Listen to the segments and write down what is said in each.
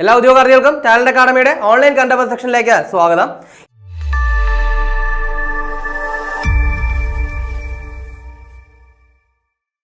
എല്ലാ ഉദ്യോഗാർത്ഥികൾക്കും talent അക്കാഡമിയുടെ online കണ്ടവർ സെക്ഷനിലേക്ക് സ്വാഗതം.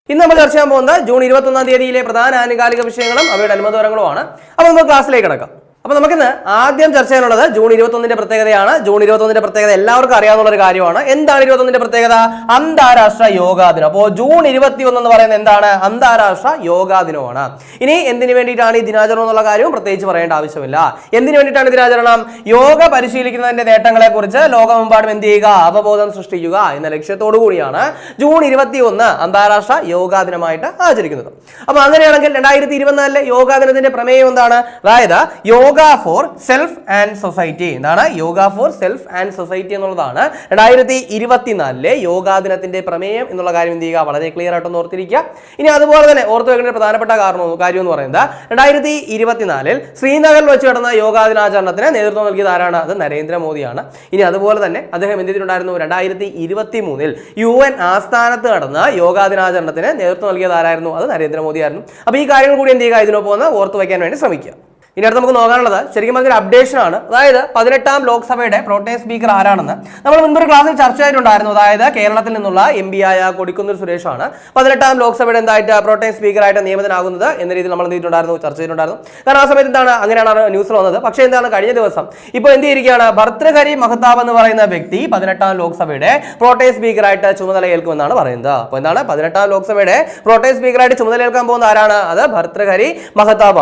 ഇന്ന് നമ്മൾ ചർച്ച ചെയ്യാൻ പോകുന്നത് ജൂൺ ഇരുപത്തൊന്നാം തീയതിയിലെ പ്രധാന ആനുകാലിക വിഷയങ്ങളും അവയുടെ അനുമതോരങ്ങളുമാണ് അപ്പോൾ നമുക്ക് ക്ലാസ്സിലേക്ക് കിടക്കാം. അപ്പോൾ നമുക്കിന്ന് ആദ്യം ചർച്ച ചെയ്യാനുള്ളത് ജൂൺ ഇരുപത്തൊന്നിന്റെ പ്രത്യേകതയാണ്. ജൂൺ ഇരുപത്തൊന്നിന്റെ പ്രത്യേകത എല്ലാവർക്കും അറിയാവുന്ന ഒരു കാര്യമാണ്. എന്താണ് ഇരുപത്തൊന്നിന്റെ പ്രത്യേകത? അന്താരാഷ്ട്ര യോഗാ ദിനം അപ്പോൾ ജൂൺ ഇരുപത്തി ഒന്ന് എന്ന് പറയുന്നത് എന്താണ്? അന്താരാഷ്ട്ര യോഗാ ദിനമാണ് ഇനി എന്തിനു വേണ്ടിയിട്ടാണ് ഈ ദിനാചരണം എന്നുള്ള കാര്യവും പ്രത്യേകിച്ച് പറയേണ്ട ആവശ്യമില്ല. എന്തിനു വേണ്ടിയിട്ടാണ് ദിനാചരണം? യോഗ പരിശീലിക്കുന്നതിന്റെ നേട്ടങ്ങളെ കുറിച്ച് ലോകമെമ്പാടും എന്ത് ചെയ്യുക? അവബോധം സൃഷ്ടിക്കുക എന്ന ലക്ഷ്യത്തോടു കൂടിയാണ് ജൂൺ ഇരുപത്തി ഒന്ന് അന്താരാഷ്ട്ര യോഗാ ദിനമായിട്ട് ആചരിക്കുന്നത്. അപ്പൊ അങ്ങനെയാണെങ്കിൽ രണ്ടായിരത്തി ഇരുപത്തിനാലിലെ യോഗാ ദിനത്തിന്റെ പ്രമേയം എന്താണ്? അതായത് yoga for self and society എന്താണ് yoga for self and society എന്നുള്ളതാണ്. രണ്ടായിരത്തി ഇരുപത്തിനാലിലെ യോഗാ ദിനത്തിന്റെ പ്രമേയം എന്നുള്ള കാര്യം എന്ത് ചെയ്യുക? വളരെ ക്ലിയർ ആയിട്ടൊന്ന് ഓർത്തിരിക്കുക. ഇനി അതുപോലെ തന്നെ ഓർത്തു വെക്കേണ്ട പ്രധാനപ്പെട്ട കാരണം കാര്യം എന്ന് പറയുന്നത് രണ്ടായിരത്തി ഇരുപത്തിനാലിൽ ശ്രീനഗറിൽ വെച്ച് നടന്ന യോഗാ ദിനാചരണത്തിന് നേതൃത്വം നൽകിയത് ആരാണ്? അത് നരേന്ദ്രമോദിയാണ്. ഇനി അതുപോലെ തന്നെ അദ്ദേഹം എന്ത് ചെയ്തിട്ടുണ്ടായിരുന്നു? രണ്ടായിരത്തി ഇരുപത്തി മൂന്നിൽ യു എൻ ആസ്ഥാനത്ത് നടന്ന യോഗാ ദിനാചരണത്തിന് നേതൃത്വം നൽകിയത് ആരായിരുന്നു? അത് നരേന്ദ്രമോദിയായിരുന്നു. അപ്പോൾ ഈ കാര്യങ്ങൾ കൂടി എന്ത് ചെയ്യുക? ഇതിനൊപ്പം ഓർത്ത് വയ്ക്കാൻ വേണ്ടി ശ്രമിക്കുക. ഇനി അടുത്ത് നമുക്ക് നോക്കാനുള്ളത് ശരിക്കും പറഞ്ഞൊരു അപ്ഡേഷൻ ആണ്. അതായത് പതിനെട്ടാം ലോക്സഭയുടെ പ്രോട്ടേം സ്പീക്കർ ആരാണെന്ന് നമ്മൾ മുൻപൊരു ക്ലാസ്സിൽ ചർച്ച ചെയ്തിട്ടുണ്ടായിരുന്നു. അതായത് കേരളത്തിൽ നിന്നുള്ള എം പി ആയ സുരേഷ് സുരേഷാണ്. പതിനെട്ടാം ലോക്സഭയുടെ എന്തായിട്ട് പ്രോട്ടേം സ്പീക്കറായിട്ട് നിയമിതനാകുന്നത് എന്ന രീതിയിൽ നമ്മൾ എന്തിട്ടുണ്ടായിരുന്നു ചർച്ച ചെയ്തിട്ടുണ്ടായിരുന്നു. കാരണം ആ സമയത്ത് എന്താണ്? അങ്ങനെയാണ് ന്യൂസിൽ വന്നത്. പക്ഷേ എന്താണ്? കഴിഞ്ഞ ദിവസം ഇപ്പോൾ എന്ത് ചെയ്തിരിക്കുകയാണ്? ഭർത്തൃഹരി മഹത്താബ് എന്ന് പറയുന്ന വ്യക്തി പതിനെട്ടാം ലോക്സഭയുടെ പ്രോട്ടേം സ്പീക്കറായിട്ട് ചുമതല ഏൽക്കുമെന്നാണ് പറയുന്നത്. അപ്പോൾ എന്താണ്? പതിനെട്ടാം ലോക്സഭയുടെ പ്രോട്ടേം സ്പീക്കറായിട്ട് ചുമതല ഏൽക്കാൻ പോകുന്ന ആരാണ്? അത് ഭർത്തൃഹരി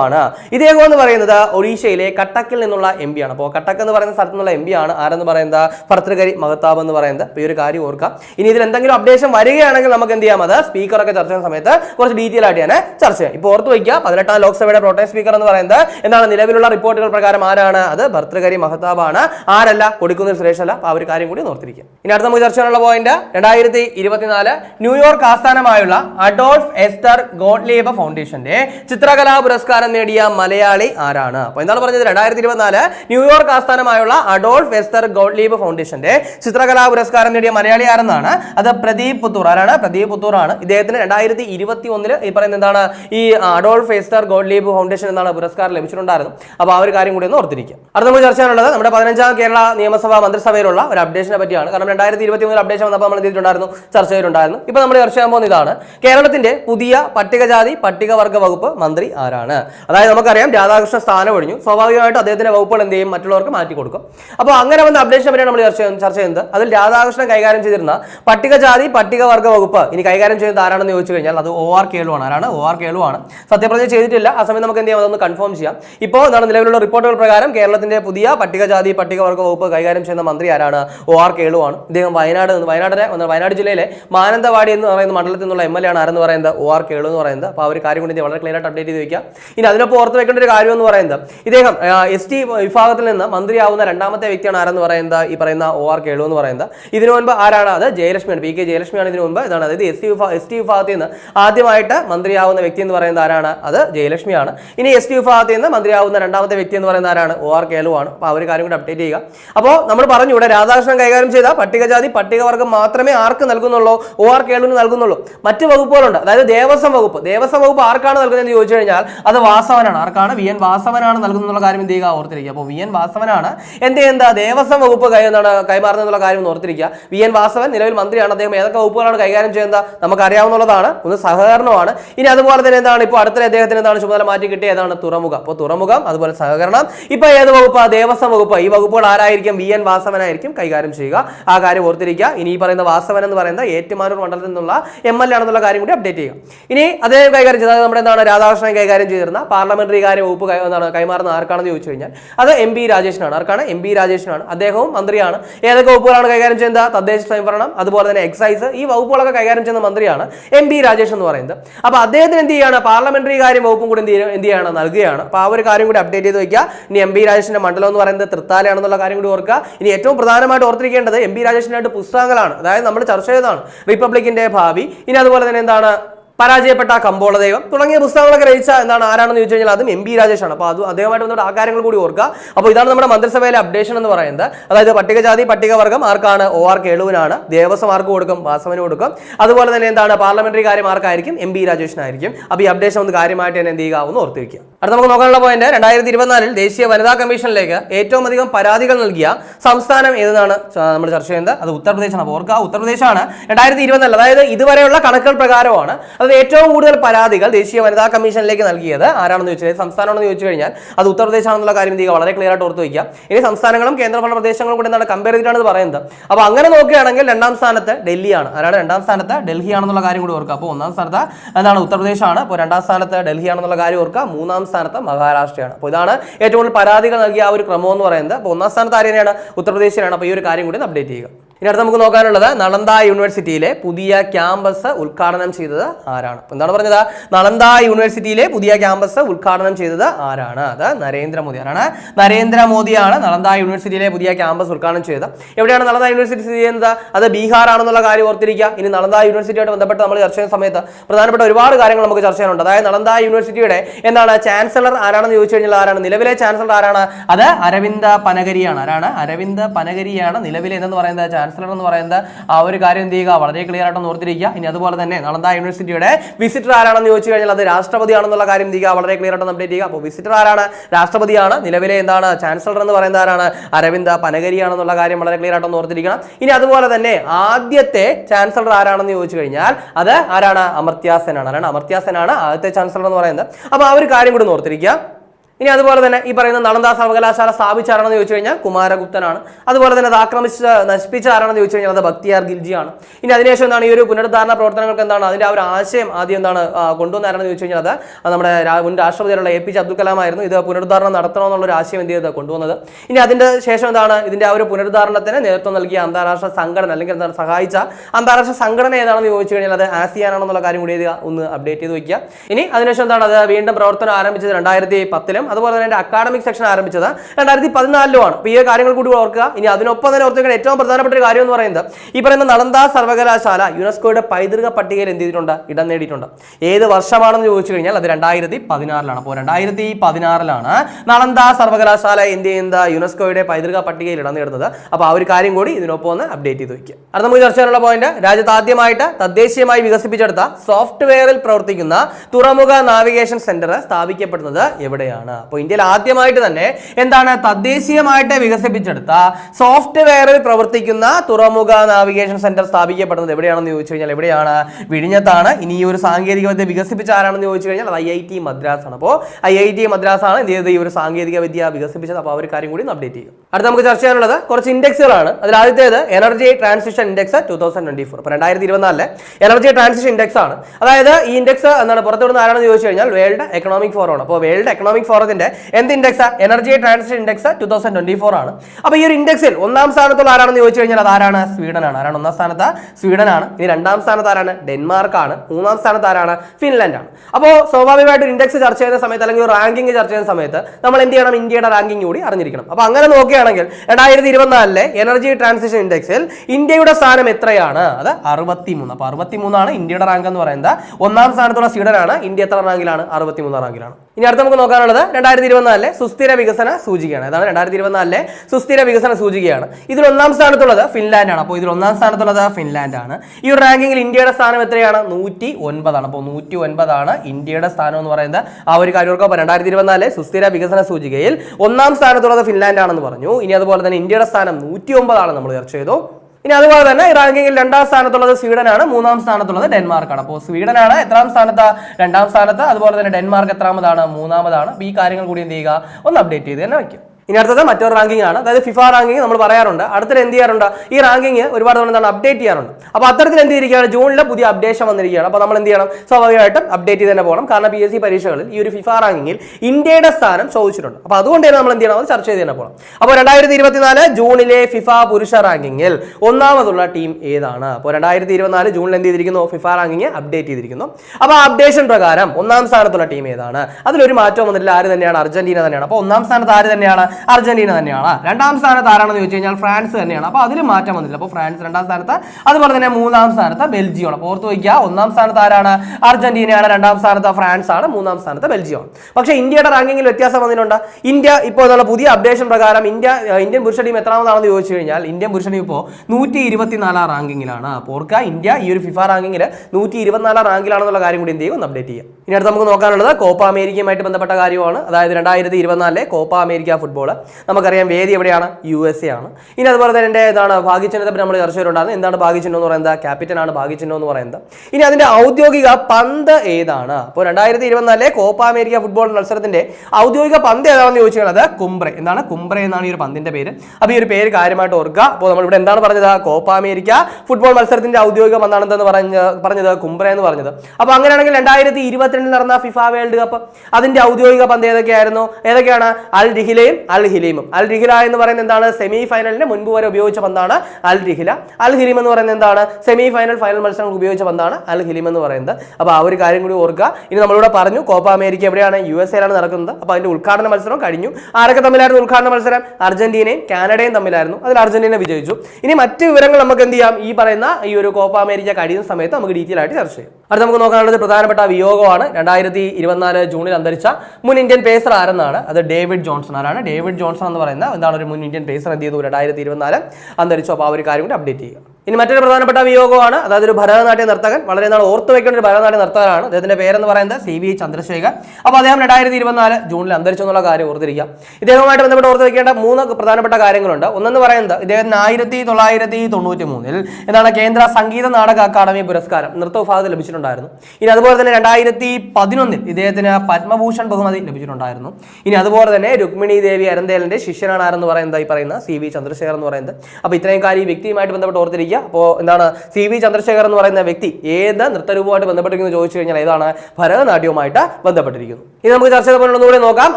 ആണ്. ഇദ്ദേഹം എന്ന് പറയുന്നത് ഒഡീഷയിലെ കട്ടക്കിൽ നിന്നുള്ള എം ആണ്. അപ്പോൾ കട്ടക്ക് എന്ന് പറയുന്ന സ്ഥലത്ത് നിന്നുള്ള എം ആണ്. ആരെന്ന് പറയുന്നത് ഭർത്തൃകരി മഹത്താബ് എന്ന് പറയുന്നത്. അപ്പോൾ ഈ ഒരു കാര്യം ഓർക്കാം ഇനി ഇതിൽ എന്തെങ്കിലും അപ്ഡേഷൻ വരികയാണെങ്കിൽ നമുക്ക് എന്ത് ചെയ്യാം അത് സ്പീക്കറൊക്കെ ചർച്ച ചെയ്യുന്ന സമയത്ത് കുറച്ച് ഡീറ്റെയിൽ ആയിട്ട് ഞാൻ ചർച്ച ചെയ്യാം. ഇപ്പോൾ ഓർത്ത് വയ്ക്കുക പതിനെട്ടാം ലോക്സഭയുടെ പ്രോട്ടേം സ്പീക്കർ എന്ന് പറയുന്നത് എന്താണ്? നിലവിലുള്ള റിപ്പോർട്ടുകൾ പ്രകാരം ആരാണ്? അത് ഭർത്തൃകരി മഹത്താബാണ് ആരല്ല? കൊടുക്കുന്ന സുരേഷ് അല്ല അപ്പോൾ ആ ഒരു കാര്യം കൂടി ഓർത്തിരിക്കുക. ഇനി അടുത്ത നമുക്ക് ചർച്ച ചെയ്യാനുള്ള പോയിന്റ് രണ്ടായിരത്തി ഇരുപത്തിനാല് ന്യൂയോർക്ക് ആസ്ഥാനമായുള്ള അഡോൾഫ് എസ്റ്റർ ഗോഡ്ലേബ ഫൗണ്ടേഷന്റെ ചിത്രകലാ പുരസ്കാരം നേടിയ മലയാളി ആരാണ്? അപ്പോൾ എന്താണ് പറഞ്ഞത്? രണ്ടായിരത്തി ഇരുപത്തിനാല് ന്യൂയോർക്ക് ആസ്ഥാനമായുള്ള അഡോൾഫ് എസ്റ്റർ ഗോഡ്ലീബ് ഫൗണ്ടേഷന്റെ ചിത്രകലാ പുരസ്കാരം നേടിയ മലയാളി ആരെന്നാണ്? അത് പ്രദീപ് പുത്തൂർ. ആരാണ്? പ്രദീപ് പുത്തൂർ ആണ്. ഇദ്ദേഹത്തിന് രണ്ടായിരത്തി ഇരുപത്തി ഒന്നിൽ ഈ പറയുന്ന എന്താണ്? ഈ അഡോൾഫ് എസ്റ്റർ ഗോഡ്ലീബ് ഫൗണ്ടേഷൻ എന്നാണ് പുരസ്കാരം ലഭിച്ചിട്ടുണ്ടായിരുന്നു. അപ്പോൾ ആ ഒരു കാര്യം കൂടി ഒന്ന് ഓർത്തിരിക്കുക. അടുത്ത നമ്മൾ ചർച്ച ചെയ്യാനുള്ളത് നമ്മുടെ പതിനഞ്ചാം കേരള നിയമസഭാ മന്ത്രിസഭയിലുള്ള ഒരു അപ്ഡേഷനെ പറ്റിയാണ്. കാരണം രണ്ടായിരത്തി ഇരുപത്തി മൂന്നിൽ അപ്ഡേഷൻ വന്നപ്പോൾ നമ്മൾ ചെയ്തിട്ടുണ്ടായിരുന്നു? ചർച്ച ചെയ്തിട്ടുണ്ടായിരുന്നു. ഇപ്പോൾ നമ്മൾ ചർച്ച ചെയ്യാൻ പോകുന്ന ഇതാണ്. കേരളത്തിന്റെ പുതിയ പട്ടികജാതി പട്ടികവർഗ വകുപ്പ് മന്ത്രി ആരാണ്? അതായത് നമുക്കറിയാം രാധാകൃഷ്ണ സ്ഥാനം ഒഴിഞ്ഞു സ്വാഭാവികമായിട്ട് അദ്ദേഹത്തിന്റെ വകുപ്പുകൾ എന്ത് ചെയ്യും? മറ്റുള്ളവർക്ക് മാറ്റി കൊടുക്കും. അപ്പോൾ അങ്ങനെ വന്ന അപ്ഡേഷൻ പറ്റിയാണ് നമ്മൾ ചർച്ച ചർച്ച ചെയ്യുന്നത് അതിൽ രാധാകൃഷ്ണൻ കൈകാര്യം ചെയ്തിരുന്ന പട്ടികജാതി പട്ടികവർഗ വകുപ്പ് ഇനി കൈകാര്യം ചെയ്യുന്നത് ആരാണെന്ന് ചോദിച്ചു കഴിഞ്ഞാൽ അത് ഒ ആർ കേളുവാണ്. ആരാണ്? ഒ ആർ കേളുവാണ്. സത്യപ്രതിജ്ഞ ചെയ്തിട്ടില്ല. ആ സമയം നമുക്ക് എന്ത് ചെയ്യാം? അതൊന്ന് കൺഫേം ചെയ്യാം. ഇപ്പോൾ എന്താണ് നിലവിലുള്ള റിപ്പോർട്ടുകൾ പ്രകാരം കേരളത്തിന്റെ പുതിയ പട്ടികജാതി പട്ടികവർഗ വകുപ്പ് കൈകാര്യം ചെയ്യുന്ന മന്ത്രി ആരാണ്? ഒ ആർ കേളുവാണ്. ഇദ്ദേഹം വയനാട് നിന്ന് വയനാടിലെ വയനാട് ജില്ലയിലെ മാനന്തവാടി എന്ന് പറയുന്ന മണ്ഡലത്തിൽ നിന്നുള്ള എം എൽ എ ആണ് ആരെന്ന് പറയുന്നത്? ഒ ആർ കേളു എന്ന് പറയുന്നത്. അപ്പോൾ ആ ഒരു കാര്യം കൊണ്ട് വളരെ ക്ലിയർ ആയിട്ട് അപ്ഡേറ്റ് ചെയ്ത് വെക്കാം. ഇനി അതിനൊപ്പം ഓർത്ത് വെക്കേണ്ട ഒരു കാര്യം എന്ന് പറയുന്നത്. ഇദ്ദേഹം എസ് ടി വിഭാഗത്തിൽ നിന്ന് മന്ത്രിയാവുന്ന രണ്ടാമത്തെ വ്യക്തിയാണ് ആരെന്ന് പറയുന്നത്? ഈ പറയുന്ന ഒ ആർ കേളു എന്ന് പറയുന്നത്. ഇതിനു മുൻപ് ആരാണ്? അത് ജയലക്ഷ്മിയാണ്. പി കെ ജയലക്ഷ്മിയാണ് ഇതിനു മുൻപ് ഇതാണ്. അതായത് എസ് ടി വിഭാഗം എസ് ടി വിഭാഗത്തിൽ നിന്ന് ആദ്യമായിട്ട് മന്ത്രിയാവുന്ന വ്യക്തി എന്ന് പറയുന്നത് ആരാണ്? അത് ജയലക്ഷ്മിയാണ്. ഇനി എസ് ടി വിഭാഗത്തിൽ നിന്ന് മന്ത്രിയാവുന്ന രണ്ടാമത്തെ വ്യക്തി എന്ന് പറയുന്നത് ആരാണ്? ഒ ആർ കേളു ആണ്. അപ്പോൾ ആ ഒരു കാര്യം കൂടി അപ്ഡേറ്റ് ചെയ്യുക. അപ്പോൾ നമ്മൾ പറഞ്ഞു ഇവിടെ രാധാകൃഷ്ണൻ കൈകാര്യം ചെയ്ത പട്ടികജാതി പട്ടികവർഗം മാത്രമേ ആർക്ക് നൽകുന്നുള്ളൂ? O R കേളുവിന് നൽകുന്നുള്ളൂ. മറ്റ് വകുപ്പുകളുണ്ട്. അതായത് ദേവസ്വം വകുപ്പ്. ദേവസ്വം വകുപ്പ് ആർക്കാണ് നൽകുന്നതെന്ന് ചോദിച്ചു കഴിഞ്ഞാൽ അത് വാസവനാണ്. ആർക്കാണ്? വി എൻ വാസവനാണ് നൽകുന്നുള്ള കാര്യം എന്ത് ചെയ്യുക? ഓർത്തിരിക്കുക. അപ്പോൾ വി എൻ വാസവനാണ്. എന്ത് എന്താ ദേവസ്വം വകുപ്പ് കൈ എന്താണ് കൈമാറുന്നുള്ള കാര്യം ഓർത്തിരിക്കുക. വി എൻ വാസവൻ നിലവിൽ മന്ത്രിയാണ്. അദ്ദേഹം ഏതൊക്കെ വകുപ്പുകളാണ് കൈകാര്യം ചെയ്യുന്നത്? നമുക്ക് അറിയാവുന്നതാണ് ഒന്ന് സഹകരണമാണ്. ഇനി അതുപോലെ തന്നെ എന്താണ്? ഇപ്പോൾ അടുത്ത അദ്ദേഹത്തിന് എന്താണ് ചുമതല മാറ്റി കിട്ടിയ ഏതാണ്? തുറമുഖം. അപ്പോൾ തുറമുഖം അതുപോലെ സഹകരണം. ഇപ്പോൾ ഏത് വകുപ്പ്? ദേവസ്വം വകുപ്പ്. ഈ വകുപ്പുകൾ ആരായിരിക്കും? വി എൻ വാസവനായിരിക്കും കൈകാര്യം ചെയ്യുക. ആ കാര്യം ഓർത്തിരിക്കുക. ഇനി ഈ പറയുന്ന വാസവൻ എന്ന് പറയുന്ന ഏറ്റുമാനൂർ മണ്ഡലത്തിൽ നിന്നുള്ള എം എൽ എ ആണെന്നുള്ള കാര്യം കൂടി അപ്ഡേറ്റ് ചെയ്യുക. ഇനി അദ്ദേഹം കൈകാര്യം ചെയ്തത് നമ്മുടെ എന്താണ് രാധാകൃഷ്ണൻ കൈകാര്യം ചെയ്തിരുന്ന പാർലമെന്ററി കാര്യ വകുപ്പ് എന്താണ് കൈമാറുന്നത്? ആർക്കാണെന്ന് ചോദിച്ചു കഴിഞ്ഞാൽ അത് എം പി രാജേഷിനാണ്. ആർക്കാണ്? എം പി രാജേഷിനാണ്. അദ്ദേഹവും മന്ത്രിയാണ്. ഏതൊക്കെ വകുപ്പുകളാണ് കൈകാര്യം ചെയ്യുന്നത്? തദ്ദേശ സ്വയംഭരണം അതുപോലെ തന്നെ എക്സൈസ് ഈ വകുപ്പുകളൊക്കെ കൈകാര്യം ചെയ്യുന്ന മന്ത്രിയാണ് എം പി രാജേഷ് എന്ന് പറയുന്നത്. അപ്പോൾ അദ്ദേഹത്തിന് എന്ത് ചെയ്യാണ്? പാർലമെന്ററി കാര്യം വകുപ്പും കൂടി എന്ത് എന്ത് ചെയ്യാണ്? നൽകുകയാണ്. അപ്പോൾ ആ ഒരു കാര്യം കൂടി അപ്ഡേറ്റ് ചെയ്ത് വയ്ക്കുക ഇനി എം പി രാജേഷിന്റെ മണ്ഡലം എന്ന് പറയുന്നത് തൃത്താലയാണെന്നുള്ള കാര്യം കൂടി ഓർക്കുക. ഇനി ഏറ്റവും പ്രധാനമായിട്ട് ഓർത്തിരിക്കേണ്ടത് എം പി രാജേഷിനായിട്ട് പുസ്തകങ്ങളാണ്. അതായത് നമ്മൾ ചർച്ച ചെയ്തതാണ്. റിപ്പബ്ലിക്കിന്റെ ഭാവി. ഇനി അതുപോലെ തന്നെ എന്താണ്? പരാജയപ്പെട്ട കമ്പോള ദൈവം. തുടങ്ങിയ പുസ്തകങ്ങളൊക്കെ രചിച്ച എന്താണ് ആരാണെന്ന് ചോദിച്ചു കഴിഞ്ഞാൽ അതും എം ബി രാജേഷാണ്. അപ്പോൾ അത് അദ്ദേഹമായിട്ട് ബന്ധപ്പെട്ട ആ കാര്യങ്ങൾ കൂടി ഓർക്കുക. അപ്പോൾ ഇതാണ് നമ്മുടെ മന്ത്രിസഭയിലെ അപ്ഡേഷൻ എന്ന് പറയുന്നത്. അതായത് പട്ടികജാതി പട്ടികവർഗം ആർക്കാണ്? ഒ ആർ കേളുവിനാണ്. ദേവസ്വം ആർക്ക് കൊടുക്കും? വാസവന് കൊടുക്കും. അതുപോലെ തന്നെ എന്താണ് പാർലമെന്ററി കാര്യം ആർക്കായിരിക്കും? എം പി രാജേഷിനായിരിക്കും. അപ്പോൾ ഈ അപ്ഡേഷൻ ഒന്ന് കാര്യമായിട്ട് തന്നെ എന്ത് ചെയ്യുക? ഒന്ന് വയ്ക്കുക അടുത്ത നമുക്ക് നോക്കാനുള്ള പോയിന്റ് രണ്ടായിരത്തി ഇരുപത്തിനാലിൽ ദേശീയ വനിതാ കമ്മീഷനിലേക്ക് ഏറ്റവും അധികം പരാതികൾ നൽകിയ സംസ്ഥാനം ഏതെന്നാണ് നമ്മൾ ചർച്ച ചെയ്യുന്നത്? അത് ഉത്തർപ്രദേശാണ്. അപ്പോൾ ഓർക്കുക ഉത്തർപ്രദേശാണ് രണ്ടായിരത്തി ഇരുപത്തിനാല് അതായത് ഇതുവരെയുള്ള കണക്കുകൾ പ്രകാരമാണ്. അത് ഏറ്റവും കൂടുതൽ പരാതികൾ ദേശീയ വനിതാ കമ്മീഷനിലേക്ക് നൽകിയത് ആരാണെന്ന് ചോദിച്ചാൽ സംസ്ഥാനമാണെന്ന് ചോദിച്ചു കഴിഞ്ഞാൽ അത് ഉത്തർപ്രദേശാണെന്നുള്ള കാര്യം എന്ത് വളരെ ക്ലിയർ ആയിട്ട് ഓർത്ത് വയ്ക്കുക ഇനി സംസ്ഥാനങ്ങളും കേന്ദ്രഭരണ പ്രദേശങ്ങളും കൂടി എന്താണ് കമ്പയർ ചെയ്തിട്ടാണ് പറയുന്നത്. അപ്പോൾ അങ്ങനെ നോക്കുകയാണെങ്കിൽ രണ്ടാം സ്ഥാനത്ത് ഡൽഹിയാണ്. ആരാണ് രണ്ടാം സ്ഥാനത്ത്? ഡൽഹിയാണെന്നുള്ള കാര്യം കൂടി ഓർക്കുക. അപ്പോൾ ഒന്നാം സ്ഥാനത്ത് എന്താണ്? ഉത്തർപ്രദേശാണ്. അപ്പോൾ രണ്ടാം സ്ഥാനത്ത് ഡൽഹിയാണെന്നുള്ള കാര്യം ഓർക്കുക. മൂന്നാം സ്ഥാനത്ത് മഹാരാഷ്ട്രയാണ്. അപ്പോൾ ഇതാണ് ഏറ്റവും കൂടുതൽ പരാതികൾ നൽകിയ ആ ഒരു ക്രമം എന്ന് പറയുന്നത്. അപ്പോൾ ഒന്നാം സ്ഥാനത്ത് ആരെയാണ് ഉത്തർപ്രദേശിലാണ്. അപ്പോൾ ഈ ഒരു കാര്യം കൂടി അപ്ഡേറ്റ് ചെയ്യുക. ഇനി അടുത്ത് നമുക്ക് നോക്കാനുള്ളത് നളന്ദ യൂണിവേഴ്സിറ്റിയിലെ പുതിയ ക്യാമ്പസ് ഉദ്ഘാടനം ചെയ്തത് ആരാണ്? എന്താണ് പറഞ്ഞത്? നളന്ദ യൂണിവേഴ്സിറ്റിയിലെ പുതിയ ക്യാമ്പസ് ഉദ്ഘാടനം ചെയ്തത് ആരാണ്? അത് നരേന്ദ്രമോദി ആരാണ് നരേന്ദ്രമോദിയാണ് നളന്ദ യൂണിവേഴ്സിറ്റിയിലെ പുതിയ ക്യാമ്പസ് ഉദ്ഘാടനം ചെയ്തത്. എവിടെയാണ് നളന്ദ യൂണിവേഴ്സിറ്റി ചെയ്യുന്നത്? അത് ബീഹാർ ആണെന്നുള്ള കാര്യം ഓർത്തിരിക്കുക. ഇനി നളന്ദ യൂണിവേഴ്സിറ്റിയായിട്ട് ബന്ധപ്പെട്ട് നമ്മൾ ചർച്ച ചെയ്യുന്ന സമയത്ത് പ്രധാനപ്പെട്ട ഒരുപാട് കാര്യങ്ങൾ നമുക്ക് ചർച്ച ചെയ്യാനുണ്ട്. അതായത് നളന്ദ യൂണിവേഴ്സിറ്റിയുടെ എന്താണ് ചാൻസലർ ആരാണെന്ന് ചോദിച്ചു കഴിഞ്ഞാൽ ആരാണ്? നിലവിലെ ചാൻസലർ ആരാണ്? അത് അരവിന്ദ പനഗരിയാണ്. ആരാണ്? അരവിന്ദ പനഗരിയാണ് നിലവിലെ എന്ന് പറയുന്നത്? ചാൻസലർ എന്ന് പറയുന്നത് ആ ഒരു കാര്യം എന്ത് ചെയ്യുക? വളരെ ക്ലിയർ ആയിട്ട് ഓർത്തിരിക്കുക. ഇനി അതുപോലെ തന്നെ നളന്ദ യൂണിവേഴ്സിറ്റിയുടെ വിസിറ്റർ ആരാണെന്ന് ചോദിച്ചു കഴിഞ്ഞാൽ അത് രാഷ്ട്രപതിയാണെന്നുള്ള കാര്യം എന്ത് ചെയ്യുക? വളരെ ക്ലിയർ ആയിട്ട് അപ്ഡേറ്റ് ചെയ്യുക. അപ്പോൾ വിസിറ്റർ ആരാണ്? രാഷ്ട്രപതിയാണ്. നിലവിലെ എന്താണ്? ചാൻസലർ എന്ന് പറയുന്നത് ആരാണ്? അരവിന്ദ പനഗരി ആണെന്നുള്ള കാര്യം വളരെ ക്ലിയർ ആയിട്ട് ഓർത്തിരിക്കണം. ഇനി അതുപോലെ തന്നെ ആദ്യത്തെ ചാൻസലർ ആരാണെന്ന് ചോദിച്ചു കഴിഞ്ഞാൽ അത് ആരാണ്? അമർത്യാസനാണ്. ആരാണ്? അമർത്യാസനാണ് ആദ്യത്തെ ചാൻസലർ എന്ന് പറയുന്നത്. അപ്പോൾ ആ ഒരു കാര്യം കൂടി ഓർത്തിരിക്കുക. ഇനി അതുപോലെ തന്നെ ഈ പറയുന്ന നളന്ദ സർവകലാശാല സ്ഥാപിച്ചാരാണെന്ന് ചോദിച്ചു കഴിഞ്ഞാൽ കുമാരഗുപ്തനാണ്. അതുപോലെ തന്നെ അത് ആക്രമിച്ച നശിപ്പിച്ച ആരാണെന്ന് ചോദിച്ചു കഴിഞ്ഞാൽ അത് ഭക്തിയാർ ഗിൽജിയാണ്. ഇനി അതിനുശേഷം എന്താണ് ഈ ഒരു പുനരുദ്ധാരണ പ്രവർത്തനങ്ങൾക്ക് എന്താണ് അതിന്റെ ആ ഒരു ആശയം ആദ്യം എന്താണ് ആ, കൊണ്ടുവന്ന ആരാണെന്ന് ചോദിച്ചു കഴിഞ്ഞാൽ അത് നമ്മുടെ മുൻ രാഷ്ട്രപതിയുള്ള A P J Abdul Kalam ആയിരുന്നു ഇത് പുനരുദ്ധാരണം നടത്തണമെന്നുള്ള ഒരു ആശയം എന്ത് ചെയ്തത് കൊണ്ടുവന്നത്. ഇനി അതിന്റെ ശേഷം എന്താണ് ഇതിന്റെ ആ ഒരു പുനരുദ്ധാരണത്തിന് നേതൃത്വം നൽകിയ അന്താരാഷ്ട്ര സംഘടന അല്ലെങ്കിൽ എന്താണ് സഹായിച്ച അന്താരാഷ്ട്ര സംഘടന ഏതാണെന്ന് ചോദിച്ചു കഴിഞ്ഞാൽ അത് ആസിയാൻ ആണെന്നുള്ള കാര്യം കൂടി ഒന്ന് അപ്ഡേറ്റ് ചെയ്ത് വയ്ക്കുക ഇനി അതിനുശേഷം എന്താണ് അത് വീണ്ടും പ്രവർത്തനം ആരംഭിച്ചത് രണ്ടായിരത്തി പത്തിലും. അതുപോലെ തന്നെ എന്റെ അക്കാഡമിക് സെക്ഷൻ ആരംഭിച്ചത് രണ്ടായിരത്തി പതിനാലിലുമാണ് അപ്പോൾ ഈ കാര്യങ്ങൾ കൂടി ഓർക്കുക. ഇനി അതിനൊപ്പം തന്നെ ഓർത്തിരിക്കുന്ന ഏറ്റവും പ്രധാനപ്പെട്ട ഒരു കാര്യം എന്ന് പറയുന്നത് ഈ പറയുന്ന നളന്ദ സർവകലാശാല യുനെസ്കോയുടെ പൈതൃക പട്ടികയിൽ എന്ത് ചെയ്തിട്ടുണ്ട്? ഇടം നേടിയിട്ടുണ്ട്. ഏത് വർഷമാണെന്ന് ചോദിച്ചു കഴിഞ്ഞാൽ അത് രണ്ടായിരത്തി പതിനാറിലാണ് അപ്പോൾ രണ്ടായിരത്തി പതിനാറിലാണ് നളന്ദ സർവകലാശാല എന്ത് ചെയ്യുന്നത്? യുനെസ്കോയുടെ പൈതൃക പട്ടികയിൽ ഇടം നേടുന്നത്. അപ്പോൾ ആ ഒരു കാര്യം കൂടി ഇതിനൊപ്പം ഒന്ന് അപ്ഡേറ്റ് ചെയ്ത് വയ്ക്കുക അടുത്ത നമുക്ക് ചർച്ച ചെയ്യാനുള്ള പോയിന്റ് രാജ്യത്ത് ആദ്യമായിട്ട് തദ്ദേശീയമായി വികസിപ്പിച്ചെടുത്ത സോഫ്റ്റ്വെയറിൽ പ്രവർത്തിക്കുന്ന തുറമുഖ നാവിഗേഷൻ സെന്റർ സ്ഥാപിക്കപ്പെടുന്നത് എവിടെയാണ്? അപ്പോൾ ഇന്ത്യയിൽ ആദ്യമായിട്ട് തന്നെ എന്താണ് തദ്ദേശീയമായിട്ട് വികസിപ്പിച്ചെടുത്ത സോഫ്റ്റ്വെയറിൽ പ്രവർത്തിക്കുന്ന തുറമുഖ നാവിഗേഷൻ സെന്റർ സ്ഥാപിക്കപ്പെടുന്നത് എവിടെയാണെന്ന് ചോദിച്ചു കഴിഞ്ഞാൽ എവിടെയാണ്? വിഴിഞ്ഞത്താണ്. ഇനി ഈ ഒരു സാങ്കേതിക വിദ്യ വികസിപ്പിച്ച ആരാണെന്ന് ചോദിച്ചു കഴിഞ്ഞാൽ ഐ ഐ ടി മദ്രാസ് ആണ് അപ്പോൾ ഐ ഐ ടി മദ്രാസ് ആണ് എന്ത് ചെയ്തത്? ഈ ഒരു സാങ്കേതിക വിദ്യ വികസിപ്പിച്ചത്. അപ്പോൾ ആ ഒരു കാര്യം കൂടി അപ്ഡേറ്റ് ചെയ്യും. അടുത്ത നമുക്ക് ചർച്ച ചെയ്യാനുള്ളത് കുറച്ച് ഇൻഡെക്സുകളാണ്. അതിൽ ആദ്യത്തേത് energy transition index two thousand twenty four അപ്പോൾ രണ്ടായിരത്തി ഇരുപത്തിനാലിലെ എനർജി ട്രാൻസിഷൻ ഇൻഡെക്സ് ആണ്. അതായത് ഈ ഇൻഡെക്സ് എന്താണ് പുറത്തുവിടുന്ന ആരാണെന്ന് ചോദിച്ചു കഴിഞ്ഞാൽ വേൾഡ് എക്കണോമിക് ഫോറം ആണ്. അപ്പോൾ വേൾഡ് എക്കണോമിക് ഫോറത്തിന്റെ എന്ത് index energy transition index two thousand twenty four ആണ്. അപ്പോൾ ഈ ഒരു ഇൻഡെക്സിൽ ഒന്നാം സ്ഥാനത്തുള്ള ആരാണെന്ന് ചോദിച്ചു കഴിഞ്ഞാൽ അത് ആരാണ്? സ്വീഡൻ ആണ് ആരാണ് ഒന്നാം സ്ഥാനത്ത്? സ്വീഡനാണ്. ഇനി രണ്ടാം സ്ഥാനത്ത് ആരാണ്? ഡെൻമാർക്ക് ആണ് മൂന്നാം സ്ഥാനത്ത് ആരാണ്? ഫിൻലാൻഡ് ആണ് അപ്പോൾ സ്വാഭാവികമായിട്ട് ഇൻഡെക്സ് ചർച്ച ചെയ്യുന്ന സമയത്ത് അല്ലെങ്കിൽ റാങ്കിങ് ചർച്ച ചെയ്യുന്ന സമയത്ത് നമ്മൾ എന്ത് ചെയ്യണം? ഇന്ത്യയുടെ റാങ്കിങ് കൂടി അറിഞ്ഞിരിക്കണം. അപ്പോൾ അങ്ങനെ നോക്കുകയാണെങ്കിൽ രണ്ടായിരത്തി ഇരുപത്തിനാലിലെ എനർജി ട്രാൻസിഷൻ ഇൻഡെക്സിൽ ഇന്ത്യയുടെ സ്ഥാനം എത്രയാണ്? അത് അറുപത്തി മൂന്ന് അപ്പോൾ അറുപത്തി മൂന്നാണ് ഇന്ത്യയുടെ റാങ്ക് എന്ന് പറയുന്നത്. ഒന്നാം സ്ഥാനത്തുള്ള സ്വീഡനാണ്. ഇന്ത്യ എത്ര റാങ്കിലാണ് അറുപത്തി മൂന്നാം റാങ്കിലാണ് ഇനി അടുത്ത് നമുക്ക് നോക്കാനുള്ളത് രണ്ടായിരത്തി ഇരുപത്തിനാലിലെ സുസ്ഥിര വികസന സൂചികയാണ്. അതാണ് രണ്ടായിരത്തി ഇരുപത്തിനാലിലെ സുസ്ഥിര വികസന സൂചികയാണ്. ഇതിൽ ഒന്നാം സ്ഥാനത്തുള്ളത് ഫിൻലാൻഡ് ആണ് അപ്പോൾ ഇതിൽ ഒന്നാം സ്ഥാനത്തുള്ളത് ഫിൻലാൻഡ് ആണ് ഈ ഒരു റാങ്കിങ്ങിൽ ഇന്ത്യയുടെ സ്ഥാനം എത്രയാണ്? നൂറ്റി ഒൻപതാണ് അപ്പോൾ നൂറ്റി ഒൻപതാണ് ഇന്ത്യയുടെ സ്ഥാനം എന്ന് പറയുന്നത് ആ ഒരു കാര്യം ഓർക്കുമ്പോൾ അപ്പോൾ രണ്ടായിരത്തി ഇരുപത്തിനാലിലെ സുസ്ഥിര വികസന സൂചികയിൽ ഒന്നാം സ്ഥാനത്തുള്ളത് ഫിൻലാൻഡ് ആണെന്ന് പറഞ്ഞു. ഇനി അതുപോലെ തന്നെ ഇന്ത്യയുടെ സ്ഥാനം നൂറ്റി ഒമ്പതാണ് നമ്മൾ ചർച്ച ചെയ്തു. ഇനി അതുപോലെ തന്നെ റാങ്കിങ്ങിൽ രണ്ടാം സ്ഥാനത്തുള്ളത് സ്വീഡനാണ് മൂന്നാം സ്ഥാനത്തുള്ളത് ഡെൻമാർക്കാണ്. അപ്പോൾ സ്വീഡനാണ് എത്രാം സ്ഥാനത്ത്? രണ്ടാം സ്ഥാനത്ത് അതുപോലെ തന്നെ ഡെൻമാർക്ക് എത്രാമതാണ്? മൂന്നാമതാണ്. അപ്പോൾ ഈ കാര്യങ്ങൾ കൂടി എന്ത് ചെയ്യുക? ഒന്ന് അപ്ഡേറ്റ് ചെയ്ത് തന്നെ വയ്ക്കും. ഇനി അടുത്തത് മറ്റൊരു റാങ്കിങ് ആണ്. അതായത് ഫിഫ റാങ്കിങ് നമ്മൾ പറയാറുണ്ട്. അടുത്തത് എന്ത് ചെയ്യാറുണ്ട്? ഈ റാങ്കിങ് ഒരുപാട് തവണ എന്താണ് അപ്ഡേറ്റ് ചെയ്യാറുണ്ട്. അപ്പോൾ അത്തരത്തിൽ എന്ത് ചെയ്തിരിക്കുകയാണ്? ജൂണിലെ പുതിയ അപ്ഡേഷൻ വന്നിരിക്കുകയാണ്. അപ്പോൾ നമ്മൾ എന്ത് ചെയ്യണം? സ്വാഭാവികമായിട്ടും അപ്ഡേറ്റ് ചെയ്ത് തന്നെ പോകണം. കാരണം പി എസ് സി പരീക്ഷകളിൽ ഈ ഒരു ഫിഫ റാങ്കിങ്ങിൽ ഇന്ത്യയുടെ സ്ഥാനം ചോദിച്ചിട്ടുണ്ട്. അപ്പോൾ അതുകൊണ്ട് തന്നെ നമ്മൾ എന്ത് ചെയ്യണം? അത് ചർച്ച ചെയ്ത് തന്നെ പോകണം. അപ്പോൾ രണ്ടായിരത്തി ഇരുപത്തിനാല് ജൂണിലെ ഫിഫ പുരുഷ റാങ്കിങ്ങിൽ ഒന്നാമതുള്ള ടീം ഏതാണ്? അപ്പോൾ രണ്ടായിരത്തി ഇരുപത്തിനാല് ജൂണിൽ എന്ത് ചെയ്തിരിക്കുന്നു? ഫിഫ റാങ്കിങ് അപ്ഡേറ്റ് ചെയ്തിരിക്കുന്നു. അപ്പോൾ ആ അപ്ഡേഷൻ പ്രകാരം ഒന്നാം സ്ഥാനത്തുള്ള ടീം ഏതാണ്? അതിലൊരു മാറ്റവും വന്നിട്ടില്ല. ആര് തന്നെയാണ്? അർജന്റീന തന്നെയാണ്. അപ്പോൾ ഒന്നാം സ്ഥാനത്ത് ആര് തന്നെയാണ്? അർജന്റീന തന്നെയാണ്. രണ്ടാം സ്ഥാനത്ത് ആരാണെന്ന് ചോദിച്ചു കഴിഞ്ഞാൽ ഫ്രാൻസ് തന്നെയാണ്. അപ്പോൾ അതിൽ മാറ്റം വന്നില്ല. അപ്പോൾ ഫ്രാൻസ് രണ്ടാം സ്ഥാനത്ത് അതുപോലെ തന്നെ മൂന്നാം സ്ഥാനത്ത് ബെൽജിയമാണ്. അപ്പോൾ ഓർത്ത് വയ്ക്കുക ഒന്നാം സ്ഥാനത്ത് ആരാണ്? അർജന്റീനയാണ്. രണ്ടാം സ്ഥാനത്ത് ഫ്രാൻസ് ആണ് മൂന്നാം സ്ഥാനത്ത് ബെൽജിയം പക്ഷേ ഇന്ത്യയുടെ റാങ്കിങ്ങിൽ വ്യത്യാസം വന്നിട്ടുണ്ട്. ഇന്ത്യ ഇപ്പോൾ എന്നുള്ള പുതിയ അപ്ഡേഷൻ പ്രകാരം ഇന്ത്യ ഇന്ത്യൻ പുരുഷ ടീം എത്രാമതാണെന്ന് ചോദിച്ചു കഴിഞ്ഞാൽ ഇന്ത്യൻ പുരുഷ ടീം ഇപ്പോൾ നൂറ്റി ഇരുപത്തിനാലാം റാങ്കിങ്ങിലാണ് അപ്പോൾ ഓർക്കുക ഇന്ത്യ ഈ ഒരു ഫിഫ റാങ്കിങ്ങിൽ നൂറ്റി ഇരുപത്തിനാലാം റാങ്കിലാണെന്നുള്ള കാര്യം കൂടി എന്ത് ചെയ്യും? ഒന്ന് അപ്ഡേറ്റ് ചെയ്യാം ഇനി അടുത്ത് നമുക്ക് നോക്കാനുള്ളത് കോപ്പ അമേരിക്കയുമായിട്ട് ബന്ധപ്പെട്ട കാര്യമാണ്. അതായത് രണ്ടായിരത്തി ഇരുപത്തിനാലിലെ കോപ്പ അമേരിക്ക ഫുട്ബോൾ നമുക്കറിയാം വേദി എവിടെയാണ്? യു എസ് എ ആണ്. ഇനി അതുപോലെ തന്നെ എന്റെ ഇതാണ് ഭാഗ്യചിഹ്നത്തെ നമ്മൾ ചർച്ച എന്താണ് ഭാഗ്യചിഹ്നം എന്ന് പറയുന്നത്? ക്യാപിറ്റൻ ആണ് ഭാഗ്യചിഹ്നം എന്ന് പറയുന്നത്. ഇനി അതിന്റെ ഔദ്യോഗിക പന്ത് ഏതാണ്? അപ്പോൾ രണ്ടായിരത്തി ഇരുപത്തിനാലിലെ കോപ്പ അമേരിക്ക ഫുട്ബോൾ മത്സരത്തിന്റെ ഔദ്യോഗിക പന്ത് ഏതാണെന്ന് ചോദിച്ചാൽ അത് കുംബ്രെ. എന്താണ്? കുംബ്രെ എന്നാണ് ഈ ഒരു പന്തിന്റെ പേര്. അപ്പോൾ ഈ ഒരു പേര് കാര്യമായിട്ട് ഓർക്കുക. അപ്പോൾ നമ്മൾ ഇവിടെ എന്താണ് പറഞ്ഞത്? കോപ്പ അമേരിക്ക ഫുട്ബോൾ മത്സരത്തിന്റെ ഔദ്യോഗിക പന്താണെന്ന് പറഞ്ഞ പറഞ്ഞത് കുംബ്രെ എന്ന് പറഞ്ഞത്. അപ്പോൾ അങ്ങനെയാണെങ്കിൽ രണ്ടായിരത്തി ഇരുപത്തിരണ്ടിൽ നടന്ന ഫിഫ വേൾഡ് കപ്പ് അതിന്റെ ഔദ്യോഗിക പന്ത് ഏതൊക്കെയായിരുന്നു? ഏതൊക്കെയാണ്? അൽ രിഹിലയും അൽ ഹിലീമും അൽ റിഹില എന്ന് പറയുന്നത് എന്താണ്? സെമി ഫൈനലിന് മുൻപ് വരെ ഉപയോഗിച്ച പന്താണ് അൽ റിഹില അൽ ഹിലീം എന്ന് പറയുന്നത് എന്താണ്? സെമി ഫൈനൽ ഫൈനൽ മത്സരങ്ങൾ ഉപയോഗിച്ച പന്താണ് അൽ ഹിലീം എന്ന് പറയുന്നത്. അപ്പോൾ ആ ഒരു കാര്യം കൂടി ഓർക്കുക. ഇനി നമ്മളിവിടെ പറഞ്ഞു കോപ്പ അമേരിക്ക എവിടെയാണ്? യു എസ് എയിലാണ് നടക്കുന്നത്. അപ്പോൾ അതിന്റെ ഉദ്ഘാടന മത്സരം കഴിഞ്ഞു. ആരൊക്കെ തമ്മിലായിരുന്നു ഉദ്ഘാടന മത്സരം? അർജന്റീനയും കാനഡയും തമ്മിലായിരുന്നു. അതിൽ അർജന്റീന വിജയിച്ചു. ഇനി മറ്റ് വിവരങ്ങൾ നമുക്ക് എന്ത് ചെയ്യാം? ഈ പറയുന്ന ഈ ഒരു കോപ്പ അമേരിക്ക കഴിയുന്ന സമയത്ത് നമുക്ക് ഡീറ്റെയിൽ ആയിട്ട് ചർച്ച ചെയ്യാം. അടുത്ത നമുക്ക് നോക്കാനുള്ളത് പ്രധാനപ്പെട്ട വിയോഗമാണ്. രണ്ടായിരത്തി ഇരുപത്തിനാല് ജൂണിൽ അന്തരിച്ച മുൻ ഇന്ത്യൻ പേസർ ആരെന്നാണ്? അത് ഡേവിഡ് ജോൺസൺ ആരാണ്? ഡേവിഡ് ജോൺസൺ എന്ന് പറയുന്ന എന്താണ് ഒരു മുൻ ഇന്ത്യൻ പേസർ എന്ത് ചെയ്തു? രണ്ടായിരത്തി ഇരുപത്തിനാല് അന്തരിച്ചു. അപ്പോൾ ആ ഒരു കാര്യം കൂടി അപ്ഡേറ്റ് ചെയ്യുക. ഇനി മറ്റൊരു പ്രധാനപ്പെട്ട വിയോഗമാണ്. അതായത് ഒരു ഭരതനാട്യ നർത്തകൻ. വളരെ നാൾ ഓർത്തു വെക്കേണ്ട ഒരു ഭരതനാട്യ നർത്തകനാണ്. അദ്ദേഹത്തിന്റെ പേരെന്ന് പറയുന്നത് സി വി ചന്ദ്രശേഖർ. അപ്പോൾ അദ്ദേഹം രണ്ടായിരത്തി ഇരുപത്തിനാല് ജൂണിൽ അന്തരിച്ചു എന്നുള്ള കാര്യം ഓർത്തിരിക്കുക. ഇദ്ദേഹവുമായിട്ട് ബന്ധപ്പെട്ട് ഓർത്ത് വെക്കേണ്ട മൂന്ന് പ്രധാനപ്പെട്ട കാര്യങ്ങളുണ്ട്. ഒന്നെന്ന് പറയുന്നത് ഇദ്ദേഹത്തിന് ആയിരത്തി തൊള്ളായിരത്തി തൊണ്ണൂറ്റി മൂന്നിൽ എന്താണ് കേന്ദ്ര സംഗീത നാടക അക്കാദമി പുരസ്കാരം നൃത്ത വിഭാഗത്തിൽ ലഭിച്ചിട്ടുണ്ടായിരുന്നു. ഇനി അതുപോലെ തന്നെ രണ്ടായിരത്തി പതിനൊന്നിൽ ഇദ്ദേഹത്തിന് പത്മഭൂഷൺ ബഹുമതി ലഭിച്ചിട്ടുണ്ടായിരുന്നു. ഇനി അതുപോലെ തന്നെ രുക്മിണി ദേവി അരന്തേലിന്റെ ശിഷ്യനാണ് ആരെന്ന് പറയുന്നത് ഈ പറയുന്ന സി വി ചന്ദ്രശേഖർ എന്ന് പറയുന്നത്. അപ്പോൾ ഇത്രയും കാര്യം ഈ വ്യക്തിയുമായിട്ട് ബന്ധപ്പെട്ട് ഓർത്തിരിക്കുക. അപ്പോൾ എന്താണ് സി വി ചന്ദ്രശേഖർ എന്ന് പറയുന്ന വ്യക്തി ഏത് നൃത്തരൂപമായിട്ട് ബന്ധപ്പെട്ടിരിക്കുന്നു ചോദിച്ചു കഴിഞ്ഞാൽ ഏതാണ്? ഭരതനാട്യവുമായിട്ട് ബന്ധപ്പെട്ടിരിക്കുന്നു. ഇനി നമുക്ക് ചർച്ച ചെയ്ത കൂടി നോക്കാം.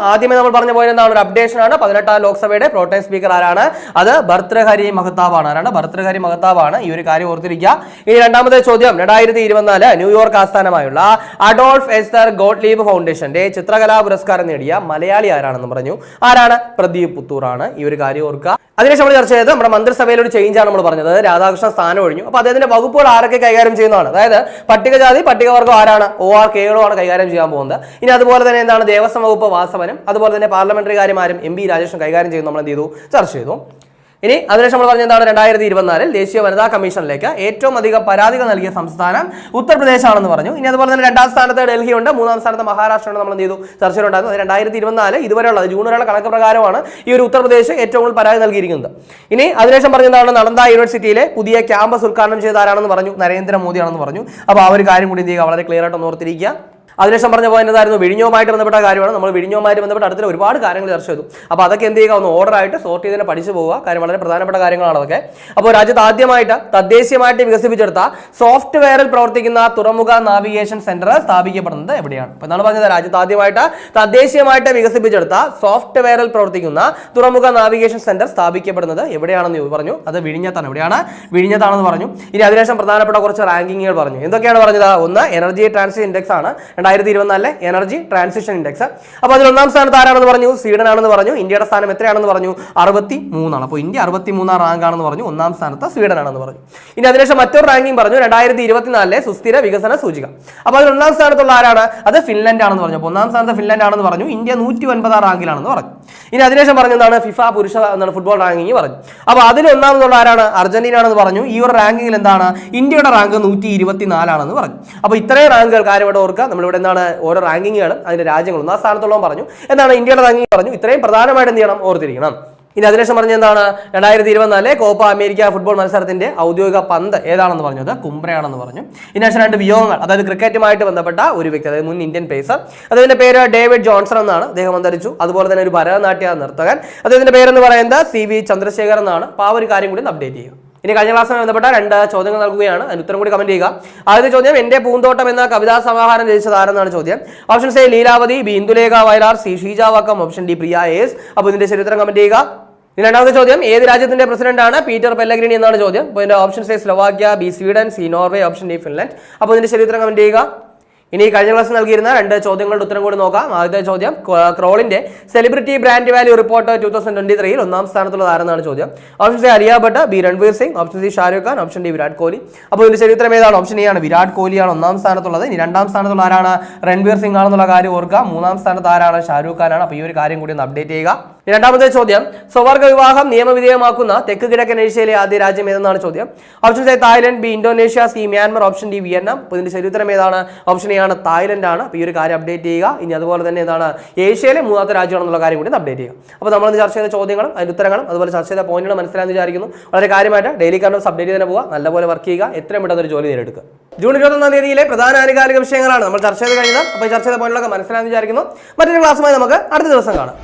ആദ്യമേ നമ്മൾ പറഞ്ഞു പോലെ എന്താണ്? ഒരു അപ്ഡേഷൻ ആണ്. പതിനെട്ടാം ലോക്സഭയുടെ പ്രോട്ടേം സ്പീക്കർ ആരാണ്? അത് ഭർത്തൃഹരി മഹത്താബാണ് ആരാണ്? ഭർത്തൃഹരി മഹത്താബാണ് ഈ ഒരു കാര്യം ഓർത്തിരിക്കുക. ഇനി രണ്ടാമത്തെ ചോദ്യം. രണ്ടായിരത്തി ഇരുപത്തിനാല് ന്യൂയോർക്ക് ആസ്ഥാനമായുള്ള അഡോൾഫ് എസ്തർ ഗോട്ട്ലീബ് ഫൗണ്ടേഷന്റെ ചിത്രകലാ പുരസ്കാരം നേടിയ മലയാളി ആരാണെന്ന് പറഞ്ഞു. ആരാണ്? പ്രദീപ് പുത്തൂറാണ്. ഈ ഒരു കാര്യം ഓർക്കുക. അതിനുശേഷം നമ്മൾ ചർച്ച ചെയ്തത് നമ്മുടെ മന്ത്രിസഭയിൽ ഒരു ചേഞ്ച് ആണ് നമ്മൾ പറഞ്ഞത്. അതായത് രാധാകൃഷ്ണൻ സ്ഥാനം ഒഴിഞ്ഞു. അപ്പോൾ അദ്ദേഹത്തിന്റെ വകുപ്പുകൾ ആരൊക്കെ കൈകാര്യം ചെയ്യുന്നതാണ്? അതായത് പട്ടികജാതി പട്ടികവർഗം ആരാണ്? ഒ ആർ കെകളോ ആണ് കൈകാര്യം ചെയ്യാൻ പോകുന്നത്. ഇനി അതുപോലെ തന്നെ എന്താണ്? ദേവസ്വം വകുപ്പ് വാസവനും അതുപോലെ തന്നെ പാർലമെന്ററി കാര്യമാരും എം പി രാജേഷും കൈകാര്യം ചെയ്യുന്നു. നമ്മൾ എന്ത് ചെയ്തു? ചർച്ച ചെയ്തു. ഇനി അതിനുശേഷം നമ്മൾ പറഞ്ഞ എന്താണ്? രണ്ടായിരത്തി ഇരുപത്തിനാലിൽ ദേശീയ വനിതാ കമ്മീഷനിലേക്ക് ഏറ്റവും അധികം പരാതികൾ നൽകിയ സംസ്ഥാനം ഉത്തർപ്രദേശ് ആണെന്ന് പറഞ്ഞു. ഇനി അതുപോലെ തന്നെ രണ്ടാം സ്ഥാനത്ത് ഡൽഹി ഉണ്ട് മൂന്നാം സ്ഥാനത്ത് മഹാരാഷ്ട്ര ഉണ്ട് നമ്മൾ എന്ത് ചെയ്തു? ചർച്ചയിലുണ്ടായിരുന്നു രണ്ടായിരത്തി ഇരുപത്തിനാല് ഇതുവരെയുള്ള ജൂൺ വരെയുള്ള കണക്ക് പ്രകാരമാണ് ഈ ഒരു ഉത്തർപ്രദേശ് ഏറ്റവും കൂടുതൽ പരാതി നൽകിയിരിക്കുന്നത്. ഇനി അതിനുശേഷം പറഞ്ഞതാണ് നളന്ദ യൂണിവേഴ്സിറ്റിയിലെ പുതിയ ക്യാമ്പസ് ഉദ്ഘാടനം ചെയ്ത ആരാണെന്ന് പറഞ്ഞു? നരേന്ദ്രമോദിയാണെന്ന് പറഞ്ഞു. അപ്പോൾ ആ ഒരു കാര്യം കൂടി എന്ത് ചെയ്യുക? വളരെ ക്ലിയർ ആയിട്ട് ഓർത്തിരിക്കുക. അതിനുശേഷം പറഞ്ഞ പോയിന്റ് എന്തായിരുന്നു? വിഴിഞ്ഞവുമായിട്ട് ബന്ധപ്പെട്ട കാര്യമാണ്. നമ്മൾ വിഴിഞ്ഞവുമായിട്ട് ബന്ധപ്പെട്ട അടുത്ത ഒരുപാട് കാര്യങ്ങൾ ചർച്ച ചെയ്തു. അപ്പോൾ അതൊക്കെ എന്ത് ചെയ്യുക? ഒന്ന് ഓർഡർ ആയിട്ട് സോർട്ട് ചെയ്തതിനെ പഠിച്ചു പോവുക. കാര്യം വളരെ പ്രധാനപ്പെട്ട കാര്യങ്ങളാണ് അതൊക്കെ. അപ്പോൾ രാജ്യത്ത് ആദ്യമായിട്ട് തദ്ദേശീയമായിട്ട് വികസിപ്പിച്ചെടുത്ത സോഫ്റ്റ്വെയറിൽ പ്രവർത്തിക്കുന്ന തുറമുഖ നാവിഗേഷൻ സെന്റർ സ്ഥാപിക്കപ്പെടുന്നത് എവിടെയാണ്? അപ്പോൾ എന്താണ് പറഞ്ഞത്? രാജ്യത്ത് ആദ്യമായിട്ട് തദ്ദേശീയമായിട്ട് വികസിപ്പിച്ചെടുത്ത സോഫ്റ്റ്വെയറിൽ പ്രവർത്തിക്കുന്ന തുറമുഖ നാവിഗേഷൻ സെന്റർ സ്ഥാപിക്കപ്പെടുന്നത് എവിടെയാണെന്ന് പറഞ്ഞു. അത് വിഴിഞ്ഞത്താണ്. എവിടെയാണ്? വിഴിഞ്ഞത്താണെന്ന് പറഞ്ഞു. ഇനി അതിനുശേഷം പ്രധാനപ്പെട്ട കുറച്ച് റാങ്കിങ്ങുകൾ പറഞ്ഞു. എന്തൊക്കെയാണ് പറഞ്ഞത്? ഒന്ന് എനർജി ട്രാൻസ്ഫർ ഇൻഡെക്സ് ആണ്. രണ്ടായിരത്തി ഇരുപത്തിനാലിലെ എനർജി ട്രാൻസിഷൻ ഇൻഡെക്സ് അപ്പോൾ അതിൽ ഒന്നാം സ്ഥാനത്ത് ആരാണെന്ന് പറഞ്ഞു? സ്വീഡൻ ആണെന്ന് പറഞ്ഞു. ഇന്ത്യയുടെ സ്ഥാനം എത്രയാണെന്ന് പറഞ്ഞു? അറുപത്തി മൂന്നാണ് അപ്പോൾ ഇന്ത്യ അറുപത്തി മൂന്നാം റാങ്ക് ആണെന്ന് പറഞ്ഞു. ഒന്നാം സ്ഥാനത്ത് സ്വീഡൻ ആണെന്ന് പറഞ്ഞു. ഇനി അതിനുശേഷം മറ്റൊരു റാങ്കിങ് പറഞ്ഞു. രണ്ടായിരത്തി ഇരുപത്തിനാലിലെ സുസ്ഥിര വികസന സൂചിക. അപ്പോൾ അതിൽ ഒന്നാം സ്ഥാനത്തുള്ള ആരാണ്? അത് ഫിൻലൻഡ് ആണെന്ന് പറഞ്ഞു. അപ്പോൾ ഒന്നാം സ്ഥാനത്ത് ഫിൻലൻഡ് ആണെന്ന് പറഞ്ഞു. ഇന്ത്യ നൂറ്റി ഒൻപതാം റാങ്കിലാണെന്ന് പറഞ്ഞു. ഇനി അതിനുശേഷം പറഞ്ഞതാണ് ഫിഫ പുരുഷ എന്താണ്? ഫുട്ബോൾ റാങ്കിങ് പറഞ്ഞു. അപ്പോൾ അതിൽ ഒന്നാമതുള്ള ആരാണ്? അർജന്റീന ആണെന്ന് പറഞ്ഞു. ഈ ഒരു റാങ്കിങ്ങിൽ എന്താണ്? ഇന്ത്യയുടെ റാങ്ക് നൂറ്റി ഇരുപത്തിനാലാണെന്ന് പറഞ്ഞു. അപ്പോൾ ഇത്രയും റാങ്കുകൾ കാര്യമായിട്ട് ഓർക്കുക. നമ്മളിവിടെ എന്താണ് ഓരോ റാങ്കിങ്ങുകളും അതിന്റെ രാജ്യങ്ങൾ ഒന്നാം സ്ഥാനത്തോളം പറഞ്ഞു എന്താണ് ഇന്ത്യയുടെ റാങ്കിങ്? പറഞ്ഞു ഇത്രയും പ്രധാനമായിട്ട് എന്ത് ചെയ്യണം? ഓർത്തിരിക്കണം. ഇനി അതിനുശേഷം പറഞ്ഞ എന്താണ്? രണ്ടായിരത്തി ഇരുപത്തിനാല് കോപ്പ അമേരിക്ക ഫുട്ബോൾ മത്സരത്തിന്റെ ഔദ്യോഗിക പന്ത് ഏതാണെന്ന് പറഞ്ഞത് കുംബ്രയാണെന്ന് പറഞ്ഞു. ഇതിനുശേഷം രണ്ട് വിയോഗങ്ങൾ. അതായത് ക്രിക്കറ്റുമായിട്ട് ബന്ധപ്പെട്ട ഒരു വ്യക്തി അതായത് മുൻ ഇന്ത്യൻ പേസർ അദ്ദേഹത്തിന്റെ പേര് ഡേവിഡ് ജോൺസൺ എന്നാണ് അദ്ദേഹം അന്തരിച്ചു. അതുപോലെ തന്നെ ഒരു ഭരതനാട്യ നർത്തകൻ. അദ്ദേഹത്തിന്റെ പേരെന്ന് പറയുന്നത് സി വി ചന്ദ്രശേഖർ എന്നാണ്. അപ്പോൾ ആ ഒരു കാര്യം കൂടി അപ്ഡേറ്റ് ചെയ്യുക. ഇനി കഴിഞ്ഞ ക്ലാസ്സുമായി ബന്ധപ്പെട്ട രണ്ട് ചോദ്യങ്ങൾ നൽകുകയാണ്. അതിന് ഉത്തരം കൂടി കമന്റ് ചെയ്യുക. ആദ്യത്തെ ചോദ്യം എന്റെ പൂന്തോട്ടം എന്ന കവിതാ സമാഹാരം രചിച്ചത് ആരെന്നാണ് ചോദ്യം. Option A Leelavathi. B Indulekha Vayalar. C Sheeja Vakkam option D Priya S. അപ്പോൾ ഇതിന്റെ ചരിത്രം കമന്റ് ചെയ്യുക. രണ്ടാമത്തെ ചോദ്യം ഏത് രാജ്യത്തിന്റെ പ്രസിഡന്റ് ആണ് പീറ്റർ പെല്ലഗ്രിനി എന്നാണ് ചോദ്യം? അപ്പോൾ ഇതിന്റെ option A Slovakia B Sweden C Norway option D Finland. അപ്പോൾ ഇതിന്റെ ചരിത്രം കമന്റ് ചെയ്യുക. ഇനി കഴിഞ്ഞ ക്ലാസ് നൽകിയിരുന്ന രണ്ട് ചോദ്യങ്ങളുടെ ഉത്തരം കൂടി നോക്കാം. ആദ്യത്തെ ചോദ്യം ക്രോളിന്റെ celebrity brand value report two thousand twenty ത്രീയിൽ ഒന്നാം സ്ഥാനത്തുള്ളത് ആരെന്നാണ് ചോദ്യം? Option C Alia Bhatt B Ranveer Singh option C Shah Rukh Khan option D Virat Kohli. അപ്പോൾ ഇതിന്റെ ചരിത്രം ഏതാണ്? ഓപ്ഷൻ എ ആണ്. വിരാട് കോഹ്ലിയാണ് ഒന്നാം സ്ഥാനത്തുള്ളത്. ഇനി രണ്ടാം സ്ഥാനത്തുള്ള ആരാണ്? രൺവീർ സിംഗ് ആണെന്നുള്ള കാര്യം ഓർക്കുക. മൂന്നാം സ്ഥാനത്ത് ആരാണ്? ഷാരൂഖ് ഖാനാണ്. അപ്പോൾ ഈ ഒരു കാര്യം കൂടി ഒന്ന് അപ്ഡേറ്റ് ചെയ്യുക. രണ്ടാമത്തെ ചോദ്യം സ്വവർഗ വിവാഹം നിയമവിധേയമാക്കുന്ന തെക്ക് കിഴക്കൻ ഏഷ്യയിലെ ആദ്യ രാജ്യം ഏതെന്നാണ് ചോദ്യം? Option A Thailand. B Indonesia. C Myanmar. Option D Vietnam. അപ്പോൾ ഇതിന്റെ ശരി ഉത്തരം ഏതാണ്? ഓപ്ഷൻ എ ആണ് തായ്ലൻഡ് ആണ് അപ്പോൾ ഈ ഒരു കാര്യം അപ്ഡേറ്റ് ചെയ്യുക. ഇനി അതുപോലെ തന്നെ ഏതാണ്? ഏഷ്യയിലെ മൂന്നാമത്തെ രാജ്യമാണെന്നുള്ള കാര്യം കൂടി അപ്ഡേറ്റ് ചെയ്യുക. അപ്പോൾ നമ്മൾ ചർച്ച ചെയ്ത ചോദ്യങ്ങളും അതിന്റെ ഉത്തരങ്ങളും അതുപോലെ ചർച്ച ചെയ്ത പോയിന്റുകൾ മനസ്സിലാകുന്ന വിചാരിക്കുന്നു. വളരെ കാര്യമായിട്ട് ഡെയിലി കാരണം അപ്ഡേറ്റ് ചെയ്ത് തന്നെ പോവുക. നല്ലപോലെ വർക്ക് ചെയ്യുക. എത്രയും പെട്ടെന്ന് ഒരു ജോലി നേടിയെടുക്കുക. ജൂൺ ഇരുപത്തൊന്നാം തീയതിയിലെ പ്രധാന ആനുകാലിക വിഷയങ്ങളാണ് നമ്മൾ ചർച്ച ചെയ്ത് കഴിഞ്ഞത്. അപ്പോൾ ചർച്ച ചെയ്ത പോയിന്റുകളൊക്കെ മനസ്സിലാകുന്ന വിചാരിക്കുന്നു. മറ്റൊരു ക്ലാസ്സുമായി നമുക്ക് അടുത്ത ദിവസം കാണാം.